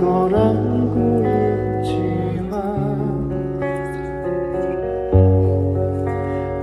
걸 알고 있지만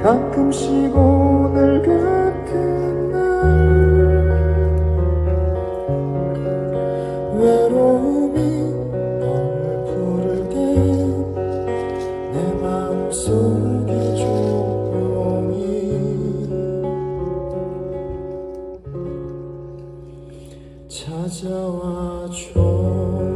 가끔씩 오늘 같은 날 외로움이 널 부를 때내 마음속에 찾아와 줘